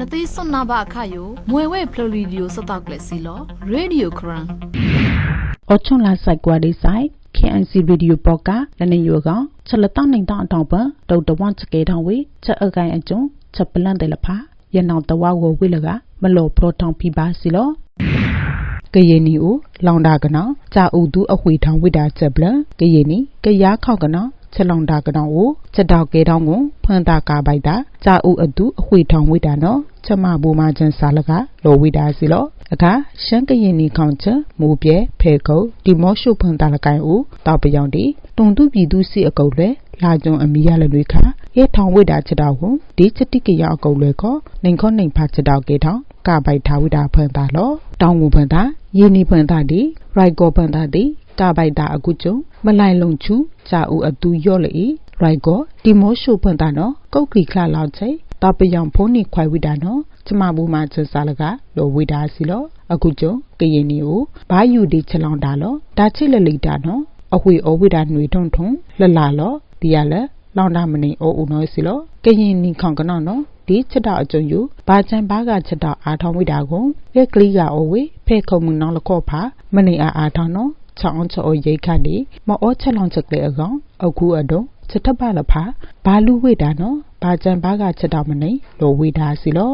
နသေးစွန်နာဘအခါယိုမွေဝဲဖလိုရီဒီယိုစတော့ကလစီလောရေဒီယိုခရန်အချုံလာဆိုင်ကွာဒီဆိုင် KNC Radio ပေါ်ကနနေယောကောင်ချက်လတော့နိုင်တော့အတောင်ပဒေါက်တာဝန်ချကေထောင်ဝေချက်အကိုင်အကျုံချက်ပလန့်တယ်လဖာရနောင်တဝဝဝိလကမလောဖလိုထောင်ပြပါစီလောကယေနီအိုလောင်တာကနောဂျာအူသူအဝေထောင်ဝိတာချက်ပလကယေနီကရားခောက်ကနောချက်လောင်တာကနောကိုချက်တော့ကေထောင်ကို ဖွန်တာကာပိုက်တာကြာဥအသူအဝေထောင်ဝိတာနော်ချက်မဘူမာချန်စာလကလောဝိတာစီလောအခါရှမ်းကရင်နီခေါင်ချမူပြဲဖဲကုတ်ဒီမော့ရှုဖွန်တာလကိုင်ဦးတောက်ပယောင်တီတုံသူပြည်သူစီအကုတ်လဲလာကြုံအမီရလတွေခါရဲထောင်ဝိတာချက်တော်ကိုဒီချက်တိကရအကုတ်လဲခေါနိုင်ခေါနိုင်ဖာချက်တော်ကေထောင်ကပိုက်ထားဝိတာဖွန်တာလောတောင်းဝဖွန်တာယင်းနီဖွန်တာဒီရိုက်ကောဖွန်တာဒီကပိုက်တာအကုကျုံမလိုက်လုံချူကြာဦးအတူရော့လေ ရိုက်ကောဒီမော့ရှုဖွန်တာနော်ကုတ်ကလီခလာလောက်ချေတောက်ပယောင်ဖုန်နီခွိုင်ဝိတာနော်ကျမဘူးမှာချစားလကလောဝိတာစီလောအခုကျုံကရင်နီကိုဘာယူဒီချလောင်တာလောဒါချိလလိတာနော်အဝေအဝိတာຫນွေထုံထုံလလလောဒီရလဲလောင်တာမနေအိုးဦးနော်စီလောကရင်နီခေါင်ကနော်နော်ဒီချက်တော့အကျုံယူဘာချန်ဘာကချက်တော့အာထောင်းဝိတာကိုလက်ကလီကအဝေဖဲခုံမှုနောင်လကော့ဖာမနေအာအာထောင်းနော်ချောင်းချောရိတ်ခတ်ဒီမောချက်လောင်ချက်လေအကောင်အခုအတုံး ချက်ထပ်ပါလဖာဘာလူဝိတာနော်ဘာကြံဘာကချက်တော့မနေလိုဝိတာစီလော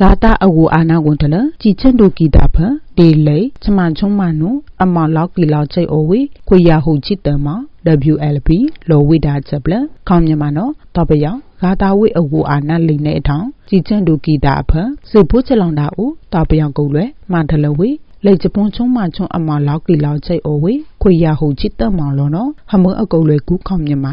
လာတာအဝအာနာဝန်တလကြည်ချင်းတို့ကီတာဖဒေလေချမချုံမနုအမောင်လောက်ကီလောက်ချိတ်အိုဝေခွေရဟုချစ်တမ WLB လောဝိတာချက်ပလခေါမြမနောတော့ပယောဂါတာဝိအဝအာနာလိနေအထောင်ကြည်ချင်းတို့ကီတာဖစေဖို့ချလောင်တာဦးတော့ပယောကုတ်လွဲမတလဝေ လေဂျပွန်ချုံမချုံအမလောက်ကီလောက်ချိတ်အိုဝေခွေရဟုချစ်တမောင်လောနော်ဟမအကုတ်လွဲကူခေါမြမ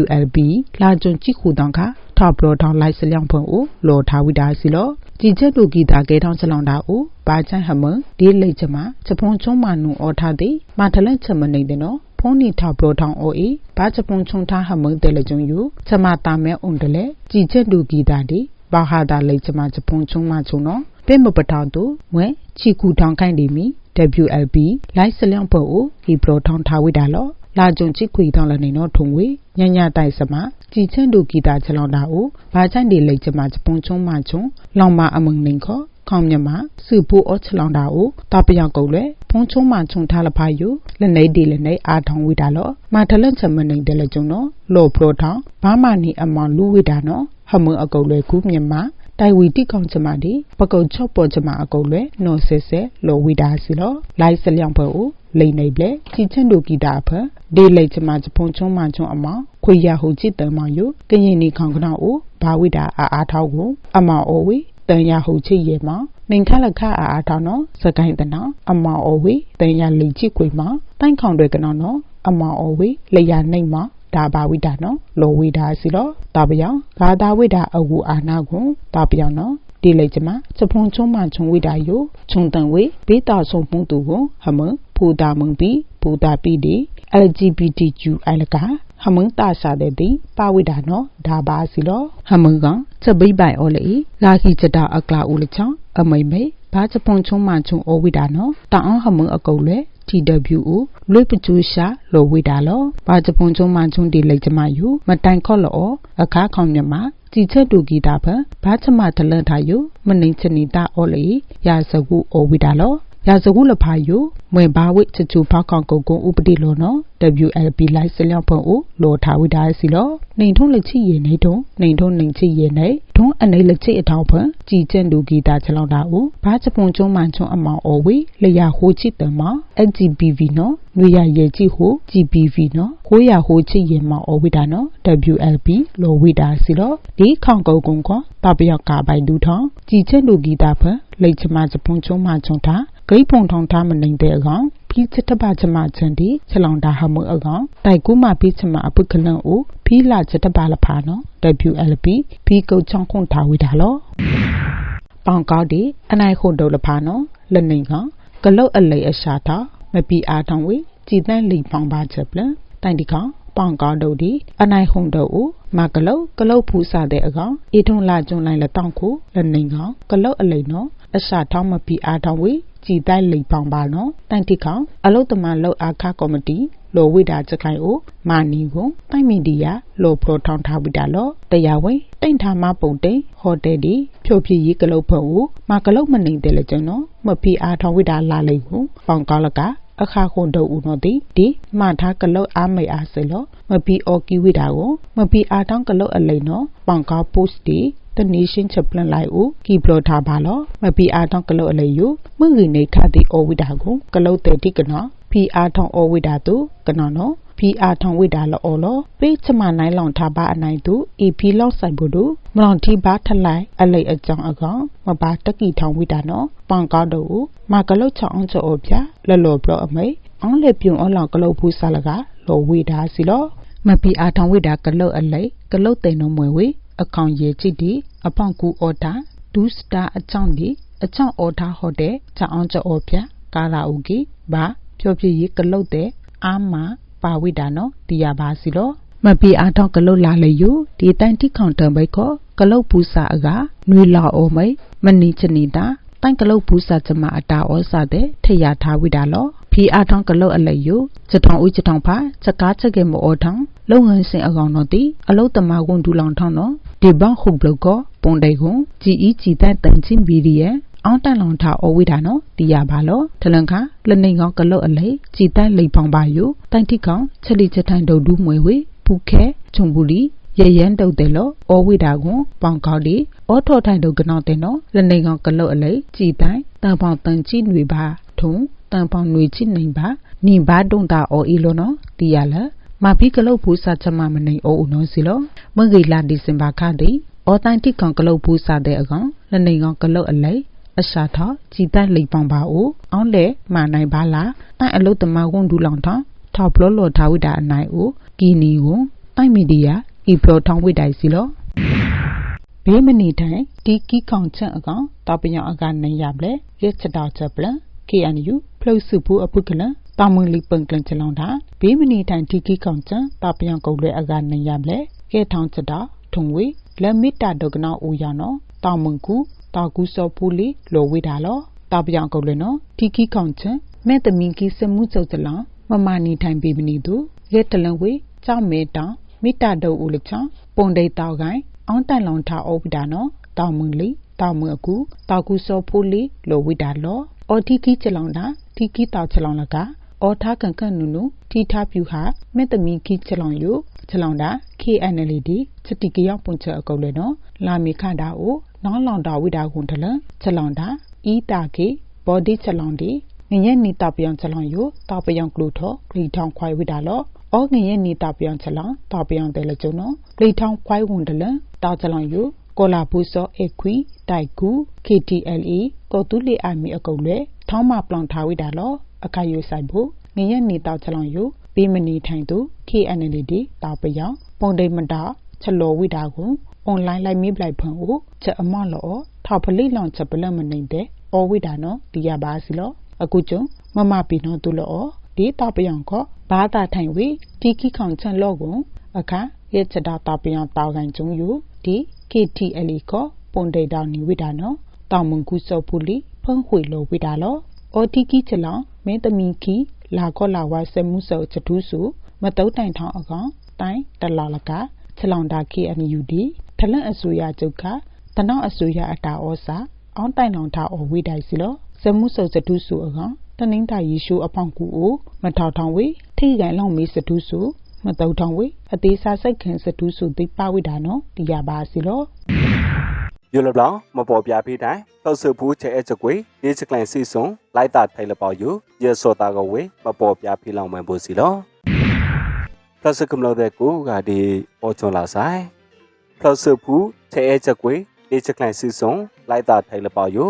WLB လာကြုံချိခုတောင်ခထောက်ပလောထောင်းလိုက်စလျောင်းဖွန်ဦးလောထားဝိတာစီလောကြည်ချက်တူဂီတာကဲထောင်းစလောင်းတာဦးဘာချန်ဟမဒီလိတ်ချမချက်ပွန်ချုံမနုအော်ထားသည်မထလက်ချက်မနေတဲ့နော်ဖုန်နီထောက်ပလောထောင်းအိုအေဘာချက်ပွန်ချုံထားဟမတဲလေကျုံယူချက်မတာမဲအုံတလေကြည်ချက်တူဂီတာဒီဘာဟာတာလိတ်ချမချက်ပွန်ချုံမချုံနော် ပဲမပထောင်တူဝဲချီကူထောင်းခိုင်းဒီမီ WLB လိုက်စလျောင်းဖို့ကိုဒီပလောထောင်းထားဝိတာလောလာကြုံချစ်ခွေထောင်းလည်းနေတော့ထုံဝေညညတိုက်စမကြည်ချင်းတို့ဂီတာချလောင်တာကိုဘာချိုင်းဒီလိတ်ချမချပွန်ချုံမချုံလောင်မအမငနေခောခေါမြမစုပူအောချလောင်တာကိုတပယောက်ကုတ်လေဖုံချုံမချုံထားလဖာယူလက်နေဒီလက်နေအာထောင်ဝိတာလောမထလက်ချမနေတဲ့လေကျုံတော့လောပရိုထောင်းဘာမနီအမောင်လူဝိတာနော်ဟမအကုတ်လေကူမြမ တိုင်ဝီတိကောင်ချမဒီပကုတ်ချော့ပေါ်ချမအကုတ်လွဲနော်ဆဲဆဲလောဝီဒါစီလောလိုက်စလျောင်ဖေအိုလိန်နေပလေချီချန်ဒိုဂီတာဖဒေလိတ်ချမချဖုံချုံမချုံအမောင်ခွေရဟုจิตတမောင်ယကရင်နီခေါင်ကနောအိုဘာဝိဒါအာအားထောက်ကိုအမောင်အိုဝီတန်ရဟုချစ်ရေမောင်နေခလခအာအားထောက်နော်စကိုင်းတနောအမောင်အိုဝီတန်ရလိချစ်ခွေမောင်တိုင်ခေါင်တွေကနောနော်အမောင်အိုဝီလေရနှိမ့်မော င်ဒါဘာဝိဒါနော်လောဝိဒါစီလောတာပယောင်ဘာသာဝိဒါအဝူအာနာကိုတာပယောင်နော်ဒီလေကျမစဖုံချုံမချုံဝိဒါယိုချုံတန်ဝေဘေးတာဆုံမှုတူကိုဟမဖူတာမုံပီပူတာပီဒီ LGBTQI လကဟမန်တာရှာတဲ့ဒီပါဝိဒါနော်ဒါပါစီလောဟမန်ကချက်ပိပိုင်အော်လေဂါခိချတာအကလာဦးလချောင်းအမိမ့်မေဘာချပွန်ချုံမချုံအောဝိဒါနော်တောင်းဟမန်အကုတ်လေ TWO လွေပကျူရှာလိုဝိဒါလောဘာချပွန်ချုံမချုံဒီလေကျမယူမတိုင်ခော့လောအခါခေါင်မြမကြည်ချက်တူဂီတာဖဘာချမတလန်ထာယုမနိချနီတာအော်လေရာစကူအောဝိဒါလော ရာဇဂုလဖာယုမွေဘာဝိချချူဖောက်ကောင်ကုတ်ကုဥပတိလောနော် WLB လိုက်စလျောက်ဖုံဦးလောထားဝိဒါစီလောနေထုံးလက်ချိရေနေထုံးနေထုံးနေချိရေနေထုံးအနေလက်ချိအထောက်ဖန်ကြည်ကျင့်သူဂီတာချလောင်းတာဦးဘာချပွန်ကျုံးမှန်ချုံအမောင်အော်ဝေလျာဟိုချစ်တမ LGBV နော်နွေရရဲ့ကြည့်ဟို GBV နော်ဟိုးရဟိုချစ်ရေမောင်အော်ဝိဒါနော် WLB လောဝိဒါစီလောဒီခေါင်ကုတ်ကုံကတပယောက်ကပိုင်ဒူထောင်းကြည်ကျင့်သူဂီတာဖန်လိတ်ချမချပွန်ကျုံးမှချုံတာ ဂိတ်ဖုံထောင်ထားမနိုင်တဲ့အကောင်ဖီချတပချမချန်ဒီချလောင်တာဟမှုအကောင်တိုက်ကူမပိချမအပုကလန်ဦးဖီလာချတပလဖာနော် WLP ဖီကုတ်ချောင်းခွန်ထားဝိတာလောပေါင်ကောက်ဒီအနိုင်ခုဒုလဖာနော်လက်နေကကလုတ်အလိအရှာတာမပီအားတောင်းဝေကြည်တန်းလီပေါင်ပါချက်ပလတိုင်ဒီကောင်ပေါင်ကောက်ဒုဒီအနိုင်ဟုံဒုဦးမကလုတ်ကလုတ်ဖူးစားတဲ့အကောင်အေထုံလာကျွန်းလိုက်လက်တောင်းခုလက်နေကောင်ကလုတ်အလိနော်အရှာထောင်းမပီအားတောင်းဝေ ကြည်တိုက်လိပ်ပေါင်ပါနော်တိုင်တိခေါအလုတ်တမလောက်အားခကော်မတီလောဝိဒါချက်ခိုင်ကိုမာနီကိုတိုင်မီဒီယာလောပရိုထောင်ထားဝိဒါလောတရားဝင်တိန့်ထားမပုံတိန်ဟိုတယ်ဒီဖြိုပြရေးကလုတ်ဖို့မာကလုတ်မနေတဲ့လေကျွန်တော်မဖီအားထောင်ဝိဒါလာလိမ့်ကိုပေါင်ကောက်လကအခါခွန်တို့ဦးနော်တိဒီမထားကလုတ်အားမိတ်အားစလောမပီအော်ကီဝိဒါကိုမပီအားတောင်းကလုတ်အလိန်နော်ပေါင်ကောက်ပို့စ်တီ တနီရှင်ချက်ပလန်လိုက်ဦးကီဘလောထားပါလောမပီအားတောင်းကလုတ်အလိယူမငီနေခတိအော်ဝိဒါကိုကလုတ်တဲ့တိကနော်ဖီအားထောင်းအော်ဝိဒါတုကနော်နော်ဖီအားထောင်းဝိဒါလောလောပေးချမနိုင်လောင်ထားပါအနိုင်သူအီဖီလောက်ဆိုင်ဘူးတို့မလောင်တီပါထလိုက်အလိအကြောင်းအကောင်မပါတက်ကီထောင်းဝိဒါနော်ပေါင်ကောက်တို့မကလုတ်ချောင်းချောပြလောလောပရအမိအောင်လေပြုံအလောင်ကလုတ်ဖူးစားလကလောဝိဒါစီလောမပီအားထောင်းဝိဒါကလုတ်အလိကလုတ်တဲ့နမွေဝေ အကောင်ရေချစ်ဒီအပေါင်ကူအော်တာဒူးစတာအချောင်းဒီအချောင်းအော်တာဟော့တဲ့ချောင်းချောပြကာရာအိုကီဘာဖြိုပြရေးကလုတ်တဲ့အာမပါဝိဒါနော်တီယာပါစီလောမပီအားတော့ကလုတ်လာလေယူဒီတန်တိခေါန်တံဘိတ်ခောကလုတ်ပူစာအကနွေလာအိုမိတ်မနီချနေတာ တိုင်ကလုတ်ပူစာချမအတာဩစာတဲ့ထရထားဝိဒါလောဖီအားထောင်းကလုတ်အလေယူချက်ထောင်းဦးချက်ထောင်းဖာချက်ကားချက်ကဲမောထောင်းလုံငန်းစင်အကောင်တော့တီအလုတ်တမကွန်ဒူလောင်ထောင်းနော်ဒီဘန်ခုဘလကောပွန်တိုင်ကွန်ဂျီအီဂျီတန်တန်ချင်းဘီဒီရဲ့အောင်တန်လောင်ထားအဝိဒါနော်တီရပါလောထလန်ခါလနေကောင်းကလုတ်အလေဂျီတန်လိပ်ဖောင်ပါယိုတိုင်တိကောင်ချက်လီချက်ထိုင်ဒုတ်ဒူးမွေဝေပူခဲချုံဘူးလီ ရရန်တုတ်တယ်လို့ဩဝိဒါကွန်ပေါင်ကောက်ဒီဩထော်ထိုင်တုတ်ကနောက်တဲ့နော်လနေကောင်ကလုတ်အလေကြည်တိုင်းတန်ပေါင်တန်ချိနွေပါထုံတန်ပေါင်နွေချိနေပါနိဘာတုံတာဩဤလို့နော်တီရလားမဘီကလုတ်ဘူးစာချမမနေဩဦးနော်စီလို့မငေလာဒီစင်ဘာခါဒီဩတိုင်းတိကောင်ကလုတ်ဘူးစာတဲ့အကောင်လနေကောင်ကလုတ်အလေအရှာထကြည်တတ်လိပ်ပောင်ပါဦးအောင်းလေမာနိုင်ပါလားတိုင်အလုတ်တမဝွန်ဒူလောင်ထထောက်ပလောလောထားဝိတာအနိုင်ဦးကီနီကိုတိုင်မီဒီယာ ဤပလောထောင်းဝိတိုင်စီလောဘေးမနီတိုင်ဒီကီကောင်ချန်အကောင်တောက်ပညောင်အကနိုင်ရပလေရချတောက်ချက်ပလ KNU ဖလုစုဘူးအပုကလတာမွန်လီပန်ကလန်ချလောင်တာဘေးမနီတိုင်ဒီကီကောင်ချန်တောက်ပညောင်ကုတ်လွဲအကနိုင်ရပလေကဲထောင်းချက်တာထုံဝေလက်မီတာဒုကနောဦးရနော်တောင်မွန်ကူတာကူစောပူလီလိုဝိတာလောတာပြောင်ကုတ်လေနော်တီကီခေါန်ချင်မဲ့တမင်ကီစမှုစုပ်ကြလောင်မမနီထိုင်ပေမနီသူရက်တလန်ဝေကြောက်မဲတောင် မိတာဒုတ်ဦးလချောင်းပုံဒိတ်တောက်ကိုင်းအောင်တန်လောင်ထားအောပဒါနော်တောင်မွန်လီတောင်မွန်အကူတောက်ကူစောပူလီလိုဝိတာလောအော်တီကီချလောင်တာတီကီတောက်ချလောင်လကအော်ထားကန်ကန်နုနုတီထားပြူဟာမဲ့တမင်ကီချလောင်ယိုချလောင်တာ KNLD ချက်တီကရောက်ပွန်ချအကုတ်လေနော်လာမီခါတာကိုနောင်းလောင်တာဝိဒါကွန်တလချက်လောင်တာဤတာကေဘော်ဒီချက်လောင်ဒီ ငရဲ့နီတာပြောင်ချက်လောင်ယိုတာပြောင်ကလူထောဂလီထောင်ခွိုင်ဝိဒါလောအောငရဲ့နီတာပြောင်ချက်လောင်တာပြောင်တယ်လကျုံနော်ဂလီထောင်ခွိုင်ဝန်တလတာချက်လောင်ယိုကောလာဘူးစောအခွီတိုက်ကူ KTLE ကောတူလီအမီအကုတ်လေထောင်းမပလောင်ထားဝိဒါလောအခါယိုဆိုင်ဖို့ငရဲ့နီတာချက်လောင်ယိုပေးမနီထိုင်သူ KNLD တာပြောင်ပုံဒိမတာချက်လောဝိဒါကိုအွန်လိုင်းလိုက်မိပလိုက်ဖန်ကိုချက်အမလောထောက်ဖလိလောင်ချက်ပလက်မနေတဲ့ဩဝိဒါနော်ဒီရပါစီလော အခုကျုံမမပီနော်သူလောဒီတပယံခောဘာသာထိုင်ဝေတီခိခေါင်ချန်လောကိုအခါရဲ့ချက်တာတပယံတောက်ကန်ကျုံယူဒီ KTL ခောပွန်ဒေတာနီဝိဒါနော်တောင်မွန်ကူစောပူလီဖန်ခွေလောဝိဒါလောအော်တီခိချက်လောမင်းတမီခီလာခောလာဝါဆမှုစောချက်တူးစုမတုတ်တိုင်ထောင်းအကောင်တိုင်တလာလကချက်လောင်တာ KNUD ထလန့်အစိုးရကျုပ်ကတနောက်အစိုးရအတာဩစာအောင်းတိုင်လောင်ထားအဝေးတိုင်စီလော ဇမှုစုံစတုစုအကောင်တနင်းတာယေရှုအဖောင်ကူအိုမထောက်ထောင်ဝေထိကန်လောင်မေးစတုစုမတုတ်ထောင်ဝေအသေးစားစိတ်ခင်စတုစုသိပဝိဒါနော်ဒီရပါစီလောယူလဘလောင်မပေါ်ပြဖေးတိုင်းတောက်ဆဘူးချဲအချက်ကွေဒီချက်ကလန်စီဆုံလိုက်တာထိုင်လပေါယူရစောတာကဝေမပေါ်ပြဖေးလောင်မှန်ဖို့စီလောတောက်ဆကမလို့တဲ့ကိုကဒီပေါ်ချွန်လာဆိုင်တောက်ဆဘူးချဲအချက်ကွေဒီချက်ကလန်စီဆုံလိုက်တာထိုင်လပေါယူ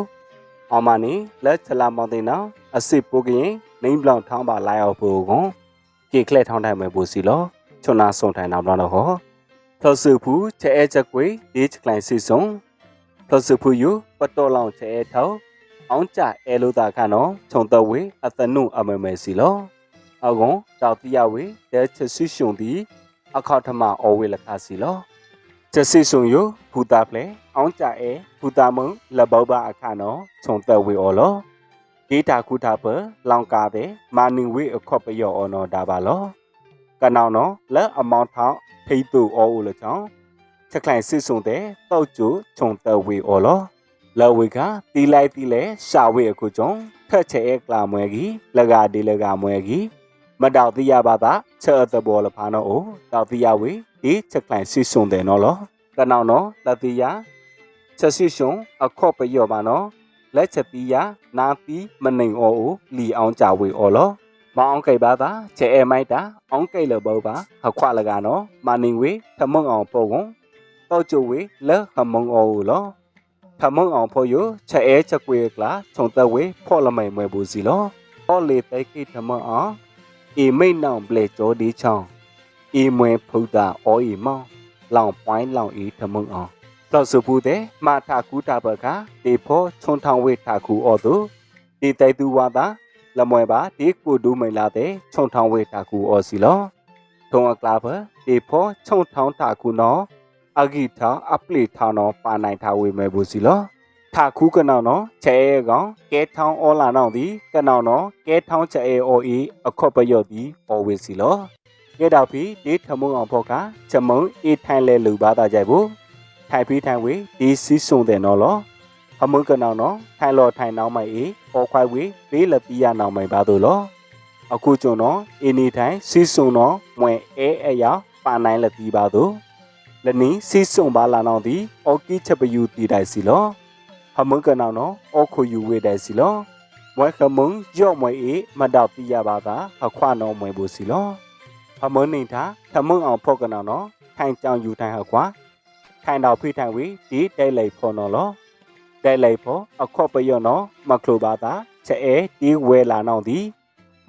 အောင်မနီလက်ချလာမောင်းတင်နာအစစ်ပိုးကရင်နိမ့်ဘလောင်ထောင်းပါလာရောက်ဖို့ကွန်ကေကလက်ထောင်းထိုင်မှန်ဖို့စီလောချွန်နာဆုံထိုင်နောက်တော့ဟောတောက်ဆဘူးချဲအချက်ကွေဒီချက်ကလန်စီဆုံ plus ဖူယူပတော်လောင်ချဲထောင်းအောင်ကြအဲလိုတာခါနော်ခြုံတော့ဝေအသနုအမမဲစီလောအကွန်တောက်တိယဝေတဲချဆွရှုံဒီအခောက်ထမအော်ဝေလခါစီလော ချက်စီဆုံယူဘူတာပလေအောင်ကြအဲဘူတာမုံလဘောဘာအခါနော်ခြုံတော့ဝေအော်လောဒေတာခုတာပလောင်ကာတဲ့မာနင်ဝေအခော့ပယောအော်နော်ဒါပါလောကနောင်နော်လက်အမောင်းထောင်းထိတ်တူအောဦးလချောင်းချက်ခိုင်စစ်ဆုံတဲ့တောက်ကျုခြုံတဝေအော်လောလော်ဝေကတီလိုက်တီလဲရှာဝေအခုကျုံထက်ချဲကလာမွဲကြီးလကဒီလကမွဲကြီး မတောက်တိရပါတာချဲ့တဘောလဖာနော်အိုတောက်တိရဝေဒီချက်ခိုင်စစ်ဆုံတဲ့နော်လောကနောင်နော်လတိယချက်စစ်ဆုံအခော့ပယောပါနော်လက်ချက်တီးရနာပီးမနှိမ်အော်ဦးလီအောင်ကြဝေအော်လောမအောင်ကိပါတာချဲအဲမိုက်တာအောင်ကိလဘောပါခခွလကနော်မနင်ဝေထမုံအောင်ပို့ကုန်တောက်ကျဝေလဲခမုံအော်ဦးလောထမုံအောင်ဖို့ရချဲအဲချက်ကွေကလာခြုံသက်ဝေဖော့လမိုင်မွဲဘူးစီလောဟောလေတိုက်ကိထမုံအောင် အေမိတ်နောင်ပလေကြောဒီချောင်းအေမွဲဖုဒ္ဒါအော်အီမောင်းလောင်ပွိုင်းလောင်အီထမုံအောင်တော့စုဘူးတဲ့မာထာကူတာဘကဒီဖို့ချုံထောင်ဝေထာကူအော်သူဒီတိုင်သူဝါတာလမွဲပါဒီကိုဒူးမိန်လာတဲ့ချုံထောင်ဝေထာကူအော်စီလောထုံအကလာဘဒီဖို့ချုံထောင်ထာကူနော်အဂီထာအပလီထာနော်ပါနိုင်ထာဝေမဲဘူးစီလော ထာကူကနောင်နော်ချဲအဲကောင်ကဲထောင်းအော်လာနောင်ဒီကနောင်နော်ကဲထောင်းချဲအဲအော်အီအခော့ပယော့ဒီအော်ဝေစီလောကဲတော့ပြီဒီထမုံအောင်ဖို့ကချမုံအေးထိုင်လဲလူပါတာကြိုက်ဘူးထိုင်ပြီးထိုင်ဝေဒီစီဆုံတဲ့နော်လောအမုကနောင်နော်ထိုင်လောထိုင်နောင်းမိုင်အေပေါ်ခွိုက်ဝေဘေးလပီယာနောင်းမိုင်ပါတို့လောအခုကျွန်တော်အင်းနေထိုင်စီဆုံနော်မွဲအဲအရာပါနိုင်လပီပါတို့လနီစီဆုံပါလာနောင်းဒီအော်ကီချက်ပယူတီတိုင်စီလော အမုကနောင်နော်အော်ခုယူဝေတိုင်စီလောမွဲခမုံရော့မွဲအေမတော့ပီယာပါတာအခွနောင်းမွဲဘူးစီလောအမုံနေတာထမုံအောင်ဖော့ကနောင်နော်ထိုင်ကြောင်ယူထိုင်ဟကွာထိုင်တော်ဖိထိုင်ဝီဒီတဲလိုက်ဖော်နော်လောတဲလိုက်ဖော်အခော့ပယောနော်မကလိုပါတာချဲအဲဒီဝဲလာနောင်ဒီ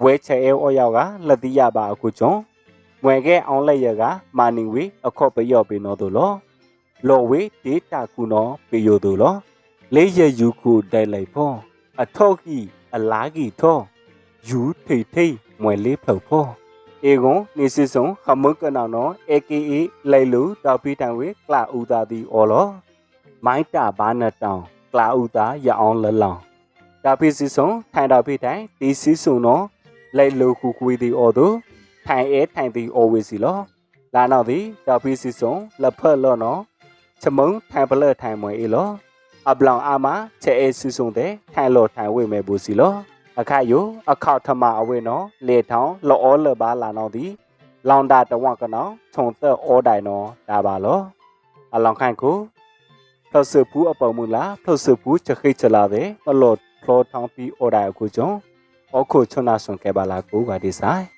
ဝဲချဲအဲအော်ယောက်ကလက်တိရပါအခုကျုံဝဲကဲအောင်လက်ရကမာနင်ဝီအခော့ပယောပေနော်တို့လောလော်ဝီဒေတာကူနော်ပေယိုတို့လော လေးရယူကူတဲလိုက်ဖော်အထောက်ကြီးအလားကြီးထောယူထိတ်ထိတ်မွဲလေးဖော်ဖော် เอกงนิสิสงขมุกนานอ AKA ไลลูตอปีทังเวกลาอูตาตีออลอไม้ตาบานตองกลาอูตายาอองละลองตาปีสิสงထိုင်တော်ဖိတိုင်ဒီစီစုံနော်လိုက်လူခုကွေးတီအော်သူထိုင်အဲထိုင်တီအော်ဝေစီလောလာနောက်သည်တပိစီစုံလက်ဖက်လော့နော်ချမုံထိုင်ပလက်ထိုင်မွေအေလော အပလောင်အာမချဲအဲစီစုံတဲ့ထိုင်လော့ထိုင်ဝေမဲဘူးစီလောအခါယိုအခောက်ထမအဝေနော်လေထောင်းလောအောလဘာလာနော်ဒီလောင်တာတဝကနော်ခြုံသက်အောတိုင်နော်ဒါပါလောအလောင်ခိုင်ကိုဖလဆပူအပေါ်မူလာဖလဆပူချခိချလာတဲ့ပလော့ဖလောထောင်းပြီးအော်တိုင်ကိုကြောင့်အခုချွနာဆွန်ကဲပါလာကိုပါဒီဆိုင်